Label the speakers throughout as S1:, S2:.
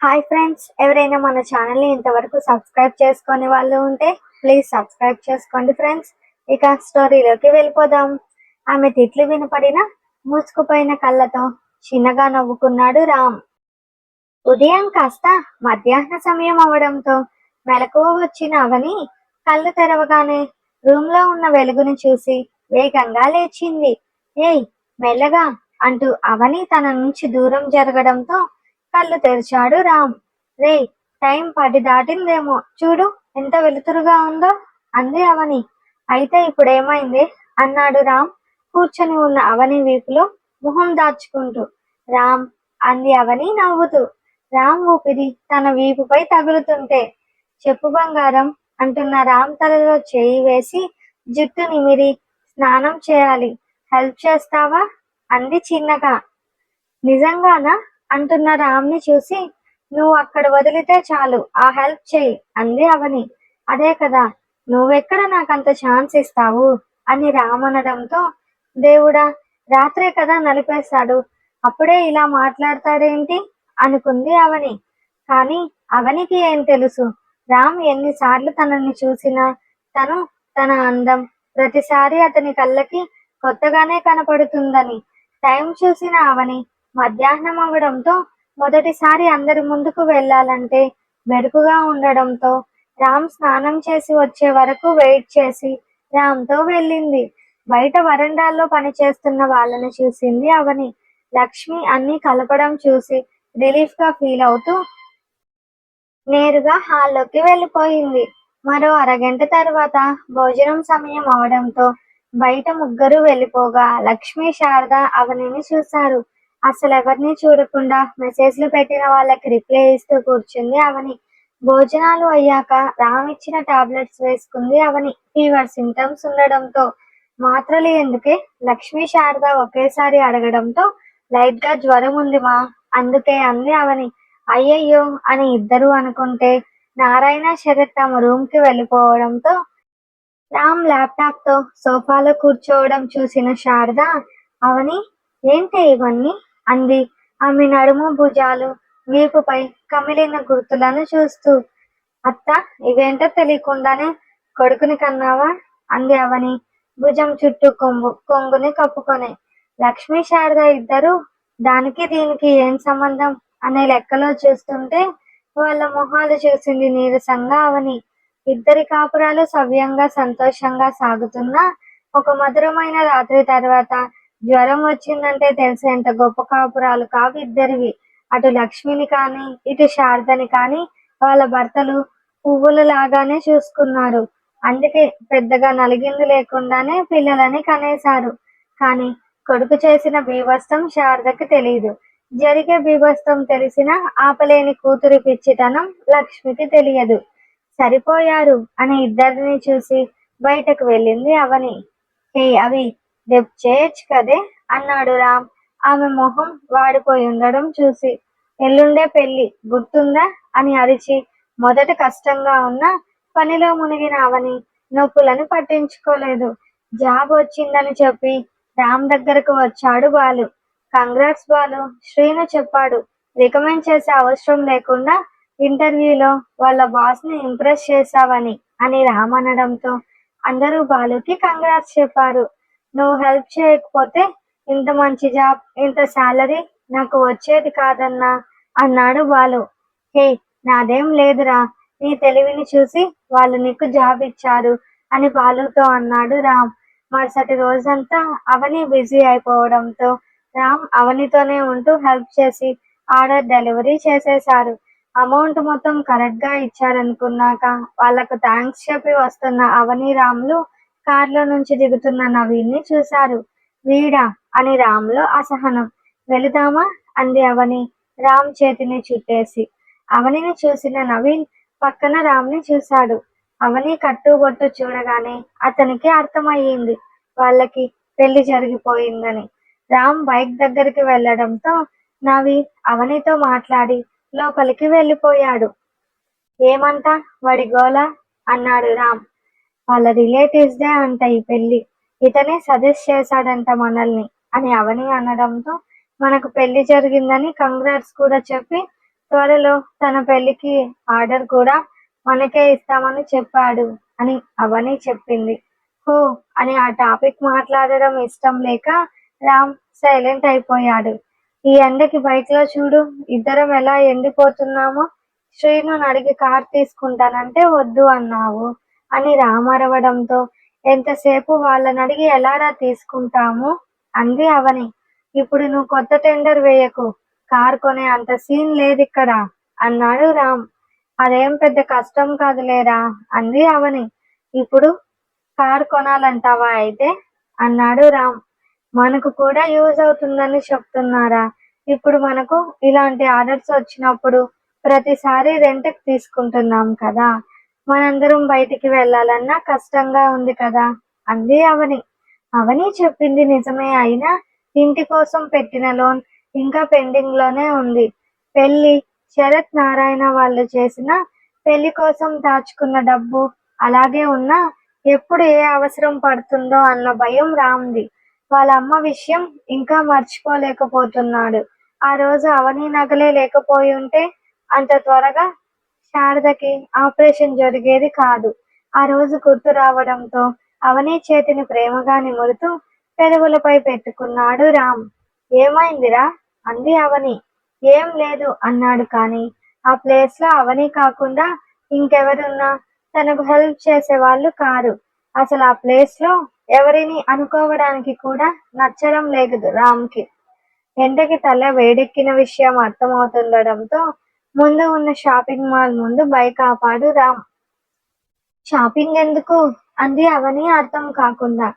S1: Hi friends ఎవరైనా మన ఛానల్ని ఇంతవరకు సబ్స్క్రైబ్ చేసుకునే వాళ్ళు ఉంటే ప్లీజ్ సబ్స్క్రైబ్ చేసుకోండి ఫ్రెండ్స్ ఇక స్టోరీలోకి వెళ్ళిపోదాం. ఆమె తిట్లు వినపడిన మూసుకుపోయిన కళ్ళతో చిన్నగా నవ్వుకున్నాడు రామ్. ఉదయం కాస్త మధ్యాహ్న సమయం అవడంతో మెలకువ వచ్చిన అవని కళ్ళు తెరవగానే రూమ్లో ఉన్న వెలుగుని చూసి వేగంగా లేచింది. ఏయ్ మెల్లగా అంటూ అవని తన నుంచి దూరం జరగడంతో కళ్ళు తెరిచాడు రామ్. రే టైం పది దాటిందేమో. చూడు ఎంత వెలుతురుగా ఉందో అంది అవని. అయితే ఇప్పుడు ఏమైంది అన్నాడు రామ్. కూర్చొని ఉన్న అవని వీపులో ముఖం దాచుకుంటూ. రామ్ అంది అవని నవ్వుతూ. రామ్ ఊపిరి తన వీపుపై తగులుతుంటే చెప్పు బంగారం అంటున్న రామ్ తలలో చేయి వేసి జుట్టు నిమిరి స్నానం చేయాలి. హెల్ప్ చేస్తావా? అంది చిన్నగా. నిజంగానా? అంటున్న రామ్ని చూసి నువ్వు అక్కడ వదిలితే చాలు ఆ హెల్ప్ చెయ్యి అంది అవని. అదే కదా నువ్వెక్కడ నాకంత ఛాన్స్ ఇస్తావు? అని రామ్ అనడంతో దేవుడా రాత్రే కదా నలిపేశాడు అప్పుడే ఇలా మాట్లాడతాడేంటి? అనుకుంది అవని. కానీ అవనికి ఏం తెలుసు? రామ్ ఎన్నిసార్లు తనని చూసినా తను తన అందం ప్రతిసారి అతని కళ్ళకి కొత్తగానే కనపడుతుందని టైం చూసిన అవని మధ్యాహ్నం అవడంతో మొదటిసారి అందరి ముందుకు వెళ్ళాలంటే మెరుపుగా ఉండడంతో రామ్ స్నానం చేసి వచ్చే వరకు వెయిట్ చేసి రామ్తో వెళ్ళింది. బయట వరండాల్లో పనిచేస్తున్న వాళ్ళని చూసింది అవని. లక్ష్మి అన్ని కలపడం చూసి రిలీఫ్గా ఫీల్ అవుతూ నేరుగా హాల్లోకి వెళ్ళిపోయింది. మరో అరగంట తర్వాత భోజనం సమయం అవడంతో బయట ముగ్గురు వెళ్ళిపోగా లక్ష్మి శారద అవనిని చూశారు. అసలు ఎవరిని చూడకుండా మెసేజ్లు పెట్టిన వాళ్ళకి రిప్లై ఇస్తూ కూర్చుంది అవని. భోజనాలు అయ్యాక రామ్ ఇచ్చిన టాబ్లెట్స్ వేసుకుంది అవని. ఫీవర్ సింటమ్స్ ఉండడంతో మాత్రలు ఎందుకే? లక్ష్మి శారద ఒకేసారి అడగడంతో లైట్గా జ్వరం ఉంది మా అందుకే అంది అవని. అయ్యయ్యో అని ఇద్దరు అనుకుంటే నారాయణ శరత్ తమ రూమ్కి వెళ్ళిపోవడంతో రామ్ ల్యాప్టాప్తో సోఫాలో కూర్చోవడం చూసిన శారద అవని ఏంటి ఇవన్నీ? అంది. ఆమె నడుము భుజాలు వీపుపై కమిలిన గుర్తులను చూస్తూ అత్త ఇవేంటో తెలియకుండానే కొడుకుని కన్నావా? అంది అవని. భుజం చుట్టూ కొంగు కొంగుని కప్పుకొని లక్ష్మీ శారద ఇద్దరు దానికి దీనికి ఏం సంబంధం? అనే లెక్కలో చూస్తుంటే వాళ్ళ మొహాలు చూసింది నీరసంగా అవని. ఇద్దరి కాపురాలు సవ్యంగా సంతోషంగా సాగుతున్న ఒక మధురమైన రాత్రి తర్వాత జ్వరం వచ్చిందంటే తెలిసే ఎంత గొప్ప కాపురాలు కావు ఇద్దరివి. అటు లక్ష్మిని కానీ ఇటు శారదని కానీ వాళ్ళ భర్తలు పువ్వులు లాగానే చూసుకున్నారు. అందుకే పెద్దగా నలిగింది లేకుండానే పిల్లలని కనేశారు. కానీ కొడుకు చేసిన బీభస్తం శారదకి తెలియదు జరిగే బీభస్తం తెలిసిన ఆపలేని కూతురి పిచ్చితనం లక్ష్మికి తెలియదు. సరిపోయారు అని ఇద్దరిని చూసి బయటకు వెళ్ళింది అవని. హే అవి రేపు చేయొచ్చు కదే? అన్నాడు రామ్. ఆమె మొహం వాడిపోయి ఉండడం చూసి. ఎల్లుండే పెళ్ళి గుర్తుందా? అని అరిచి. మొదట కష్టంగా ఉన్న పనిలో మునిగిన అవని నొప్పులను పట్టించుకోలేదు. జాబ్ వచ్చిందని చెప్పి రామ్ దగ్గరకు వచ్చాడు బాలు. కంగ్రాట్స్ బాలు శ్రీను చెప్పాడు. రికమెండ్ చేసే అవసరం లేకుండా ఇంటర్వ్యూలో వాళ్ళ బాస్ని ఇంప్రెస్ చేశావని అని రామ్ అనడంతో అందరూ బాలుకి కంగ్రాట్స్ చెప్పారు. నువ్వు హెల్ప్ చేయకపోతే ఇంత మంచి జాబ్ ఇంత సాలరీ నాకు వచ్చేది కాదన్నా అన్నాడు బాలు. హే నాదేం లేదురా నీ తెలివిని చూసి వాళ్ళు నీకు జాబ్ ఇచ్చారు అని బాలుతో అన్నాడు రామ్. మరుసటి రోజంతా అవని బిజీ అయిపోవడంతో రామ్ అవనితోనే ఉంటూ హెల్ప్ చేసి ఆర్డర్ డెలివరీ చేసేశారు. అమౌంట్ మొత్తం కరెక్ట్గా ఇచ్చారనుకున్నాక వాళ్ళకు థ్యాంక్స్ చెప్పి వస్తున్న అవని రామ్లు కార్లో నుంచి దిగుతున్న నవీన్ని చూశారు. వీడా అని రామ్లో అసహనం. వెళుదామా? అంది అవని. రామ్ చేతిని చుట్టేసి. అవనిని చూసిన నవీన్ పక్కన రామ్ని చూశాడు. అవని కట్టుబొట్టు చూడగానే అతనికి అర్థమయ్యింది. వాళ్ళకి పెళ్ళి జరిగిపోయిందని. రామ్ బైక్ దగ్గరికి వెళ్ళడంతో నవి అవనితో మాట్లాడి లోపలికి వెళ్ళిపోయాడు. ఏమంట వాడి గోల అన్నాడు రామ్. వాళ్ళ రిలేటివ్స్ డే అంట ఈ పెళ్ళి ఇతనే సజెస్ట్ చేశాడంట మనల్ని అని అవని అనడంతో మనకు పెళ్ళి జరిగిందని కంగ్రాట్స్ కూడా చెప్పి త్వరలో తన పెళ్ళికి ఆర్డర్ కూడా మనకే ఇస్తామని చెప్పాడు అని అవని చెప్పింది. హో అని ఆ టాపిక్ మాట్లాడడం ఇష్టం లేక రామ్ సైలెంట్ అయిపోయాడు. ఈ ఎండకి బైక్లో చూడు ఇద్దరం ఎలా ఎండిపోతున్నామో. శ్రీను అడిగి కార్ తీసుకుంటానంటే వద్దు అన్నావు. అని రామరవడంతో ఎంతసేపు వాళ్ళని అడిగి ఎలారా తీసుకుంటాము? అంది అవని. ఇప్పుడు నువ్వు కొత్త టెండర్ వేయకు కార్ కొనే అంత సీన్ లేదు ఇక్కడ అన్నాడు రామ్. అదేం పెద్ద కష్టం కాదులేరా అంది అవని. ఇప్పుడు కార్ కొనాలంటావా అయితే? అన్నాడు రామ్. మనకు కూడా యూజ్ అవుతుందని చెప్తున్నారా? ఇప్పుడు మనకు ఇలాంటి ఆర్డర్స్ వచ్చినప్పుడు ప్రతిసారి రెంట్కి తీసుకుంటున్నాం కదా మనందరం బయటికి వెళ్ళాలన్నా కష్టంగా ఉంది కదా. అంది అవని. అవని చెప్పింది నిజమే అయినా ఇంటి కోసం పెట్టిన లోన్ ఇంకా పెండింగ్లోనే ఉంది. పెళ్ళి శరత్ నారాయణ వాళ్ళు చేసిన పెళ్ళి కోసం దాచుకున్న డబ్బు అలాగే ఉన్నా ఎప్పుడు ఏ అవసరం పడుతుందో అన్న భయం రామ్ది వాళ్ళ అమ్మ విషయం ఇంకా మర్చిపోలేకపోతున్నాడు. ఆ రోజు అవని నగలే లేకపోయి ఉంటే అంత త్వరగా శారదకి ఆపరేషన్ జరిగేది కాదు. ఆ రోజు గుర్తు రావడంతో అవని చేతిని ప్రేమగా నిమురుతూ పెదవులపై పెట్టుకున్నాడు రామ్. ఏమైందిరా? అంది అవని. ఏం లేదు అన్నాడు కానీ ఆ ప్లేస్లో అవని కాకుండా ఇంకెవరున్నా? తనకు హెల్ప్ చేసే వాళ్ళు కారు. అసలు ఆ ప్లేస్లో ఎవరిని అనుకోవడానికి కూడా నచ్చడం లేదు రామ్కి. ఎండకి తల వేడెక్కిన విషయం అర్థమవుతుండడంతో ముందు ఉన్న షాపింగ్ మాల్ ముందు బైక్ ఆపాడు రామ్. షాపింగ్ ఎందుకు? అంది అవని అర్థం కాకుండా.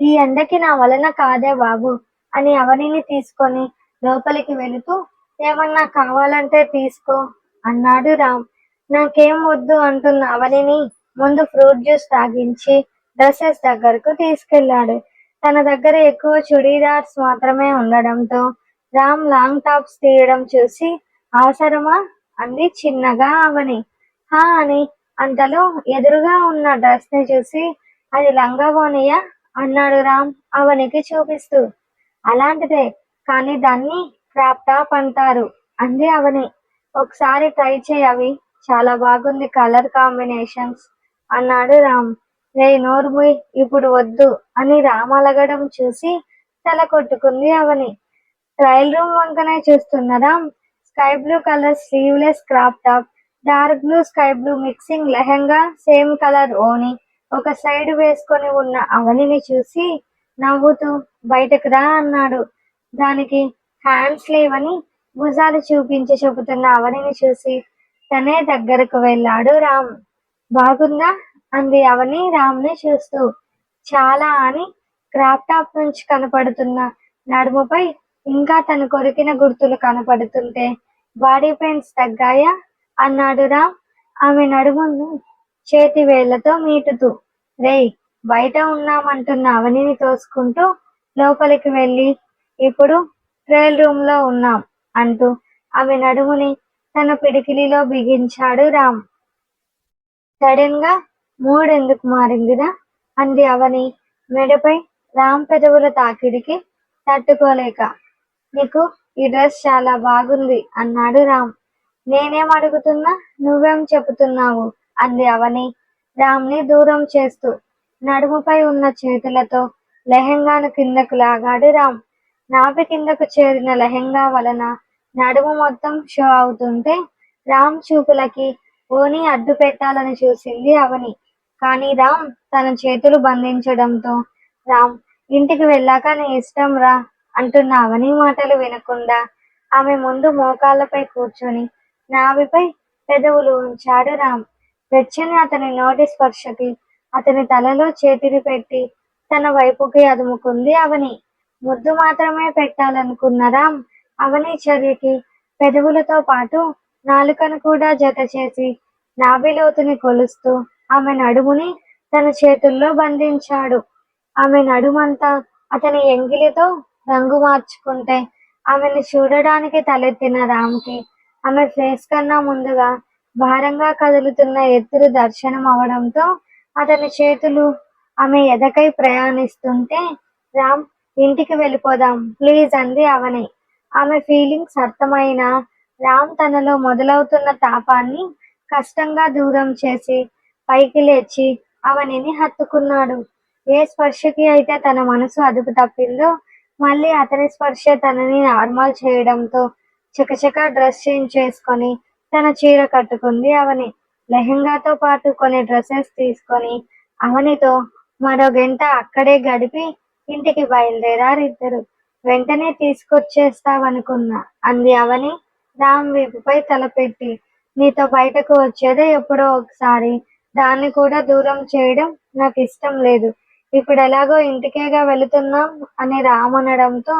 S1: ఈ ఎండకి నా వలన కాదే బాబు అని అవనిని తీసుకొని లోపలికి వెళుతూ ఏమన్నా కావాలంటే తీసుకో అన్నాడు రామ్. నాకేం వద్దు అంటున్న అవనిని ముందు ఫ్రూట్ జ్యూస్ తాగించి డ్రెస్సెస్ దగ్గరకు తీసుకెళ్ళాడు తన దగ్గర ఎక్కువ చుడీదార్స్ మాత్రమే ఉండడంతో రామ్ లాంగ్ టాప్స్ తీయడం చూసి అవసరమా? అంది చిన్నగా అవని. హా అని అంతలో ఎదురుగా ఉన్న డ్రెస్ని చూసి అది లంగావోనియా? అన్నాడు రామ్ అవనికి చూపిస్తూ. అలాంటిదే కానీ దాన్ని క్రాప్ టాప్ అంటారు అంది అవని. ఒకసారి ట్రై చేయి అవి చాలా బాగుంది కలర్ కాంబినేషన్స్ అన్నాడు రామ్. రే నోర్ముయ్ ఇప్పుడు వద్దు అని రామ్ అలగడం చూసి తల కొట్టుకుంది అవని. ట్రయల్ రూమ్ వంకనే చూస్తున్న Ram sky blue colour sleeveless crop top dark blue sky blue mixing lehenga same colour ఓని. ఒక సైడ్ వేసుకొని ఉన్న అవనిని చూసి నవ్వుతూ బయటకు రా అన్నాడు. దానికి హ్యాండ్స్ లేవని భుజాలు చూపించి చెబుతున్న అవనిని చూసి తనే దగ్గరకు వెళ్ళాడు రామ్. బాగుందా? అంది అవని రామ్ని చూస్తూ. చాలా అని క్రాప్ టాప్ నుంచి కనపడుతున్న నడుముపై ఇంకా తను కొరికిన గుర్తులు కనపడుతుంటే బాడీ పెయిన్స్ తగ్గాయా అన్నాడు రామ్. ఆమె నడుమును చేతి వేళ్ళతో మీటుతూ రేయ్ బయట ఉన్నామంటున్న అవనిని తోసుకుంటూ లోపలికి వెళ్ళి ఇప్పుడు ట్రయల్ రూమ్లో ఉన్నాం అంటూ ఆమె నడుముని తన పిడికిలిలో బిగించాడు రామ్. సడన్గా మూడెందుకు మారిందిరా అంది అవని మెడపై రామ్ పెదవుల తాకిడికి తట్టుకోలేక. నీకు ఈ డ్రెస్ చాలా బాగుంది అన్నాడు రామ్. నేనేం అడుగుతున్నా? నువ్వేం చెబుతున్నావు? అంది అవని. రామ్ని దూరం చేస్తూ నడుముపై ఉన్న చేతులతో లెహెంగాను కిందకు లాగాడు రామ్. నాభి కిందకు చేరిన లెహెంగా వలన నడుము మొత్తం షో అవుతుంటే రామ్ చూపులకి ఓని అడ్డు పెట్టాలని చూసింది అవని. కానీ రామ్ తన చేతులు బంధించడంతో రామ్ ఇంటికి వెళ్ళాక నీ ఇష్టం రా. అంటున్న అవని మాటలు వినకుండా ఆమె ముందు మోకాళ్ళపై కూర్చొని నావిపై పెదవులు ఉంచాడు రామ్. వెచ్చని అతని నోటి స్పర్శకి అతని తలలో చేతిని పెట్టి తన వైపుకి అదుముకుంది అవని. ముద్దు మాత్రమే పెట్టాలనుకున్న రామ్ అవని చర్యకి పెదవులతో పాటు నాలుకను కూడా జత చేసి నాభిలోతుని కొలుస్తూ ఆమె నడుముని తన చేతుల్లో బంధించాడు. ఆమె నడుమంతా అతని ఎంగిలితో రంగు మార్చుకుంటే ఆమెను చూడడానికి తలెత్తిన రామ్కి ఆమె ఫేస్ కన్నా ముందుగా భారంగా కదులుతున్న ఎత్తులు దర్శనం అవడంతో అతని చేతులు ఆమె ఎదకై ప్రయాణిస్తుంటే రామ్ ఇంటికి వెళ్ళిపోదాం. ప్లీజ్ అంది అవని. ఆమె ఫీలింగ్స్ అర్థమైన రామ్ తనలో మొదలవుతున్న తాపాన్ని కష్టంగా దూరం చేసి పైకి లేచి అవనిని హత్తుకున్నాడు. ఏ స్పర్శకి అయితే తన మనసు అదుపు తప్పిందో మళ్ళీ అతని స్పర్శ తనని నార్మల్ చేయడంతో చకచక డ్రెస్ చేంజ్ చేసుకొని తన చీర కట్టుకుంది అవని. లెహంగాతో పాటు కొన్ని డ్రెస్సెస్ తీసుకొని అవనితో మరో గంట అక్కడే గడిపి ఇంటికి బయలుదేరారు ఇద్దరు వెంటనే తీసుకొచ్చేస్తావనుకున్నా అంది అవని రామ్ వీపుపై తలపెట్టి నీతో బయటకు వచ్చేదే ఎప్పుడో ఒకసారి. దాన్ని కూడా దూరం చేయడం నాకు ఇష్టం లేదు. ఇప్పుడు ఎలాగో ఇంటికేగా వెళుతున్నాం అని రామ్ అనడంతో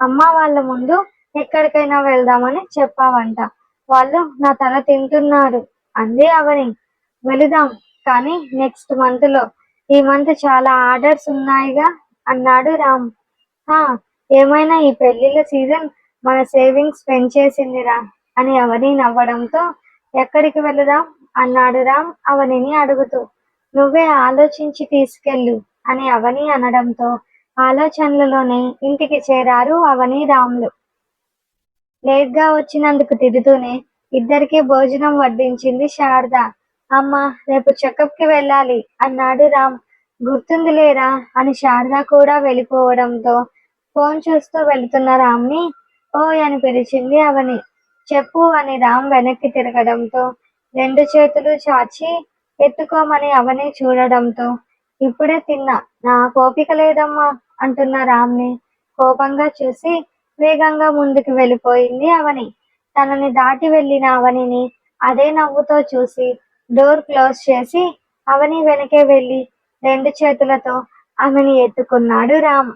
S1: అమ్మ వాళ్ళ ముందు ఎక్కడికైనా వెళ్దామని చెప్పావంట. వాళ్ళు నా తల తింటున్నారు అంది అవని. వెళుదాం కానీ నెక్స్ట్ మంత్లో. ఈ మంత్ చాలా ఆర్డర్స్ ఉన్నాయిగా అన్నాడు రామ్. ఆ ఏమైనా ఈ పెళ్ళిళ్ళ సీజన్ మన సేవింగ్స్ పెంచేసిందిరా అని అవని నవ్వడంతో ఎక్కడికి వెళదాం అన్నాడు రామ్ అవనిని అడుగుతూ. నువ్వే ఆలోచించి తీసుకెళ్ళు. అని అవని అనడంతో ఆలోచనలలోనే ఇంటికి చేరారు అవని రాములు. లేట్గా వచ్చినందుకు తిడుతూనే ఇద్దరికి భోజనం వడ్డించింది శారద. అమ్మ రేపు చెకప్కి వెళ్ళాలి అన్నాడు రామ్. గుర్తుంది లేరా అని శారద కూడా వెళ్ళిపోవడంతో ఫోన్ చూస్తూ వెళ్తున్న రామ్ని ఓయ్ అని పిలిచింది అవని. చెప్పు అని రామ్ వెనక్కి తిరగడంతో రెండు చేతులు చాచి ఎత్తుకోమని అవని చూడడంతో ఇప్పుడే తిన్నా. నా కోపిక లేదమ్మా అంటున్న రామ్ని. కోపంగా చూసి వేగంగా ముందుకు వెళ్ళిపోయింది అవని. తనని దాటి వెళ్ళిన అవనిని అదే నవ్వుతో చూసి డోర్ క్లోజ్ చేసి అవని వెనకే వెళ్ళి రెండు చేతులతో ఆమెని ఎత్తుకున్నాడు రామ్.